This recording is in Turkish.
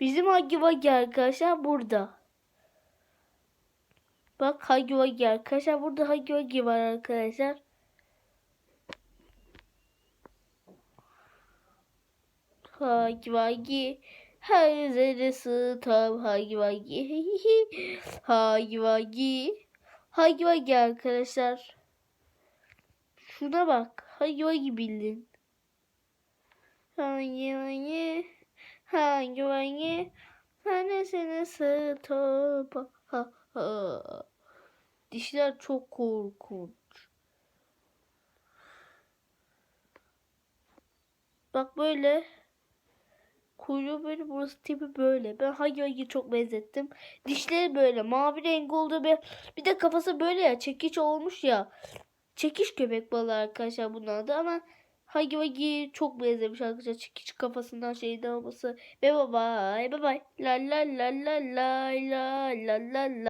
Bizim Hagi Vagi arkadaşlar burada. Bak Hagi Vagi arkadaşlar. Burada Hagi var arkadaşlar. Hagi Vagi. Her zerresi tam Hagi Vagi. Hagi Vagi. Hagi Vagi arkadaşlar. Şuna bak. Hagi bildin. Hagi Vagi. Hani seni topa. Ha, ha. Dişler çok korkunç. Bak böyle. Kuyruğu böyle burası tipi böyle. Ben Wuggy'yi çok benzettim. Dişleri böyle mavi renk oldu ve bir de kafası böyle ya çekiç olmuş ya. Çekiş köpek balığı arkadaşlar bunun adı ama Huggy Wuggy çok benzemiş arkadaşlar. Çekiç kafasından şeyden olması. Ve bye bye. Bye bye. La la la la la la la la la.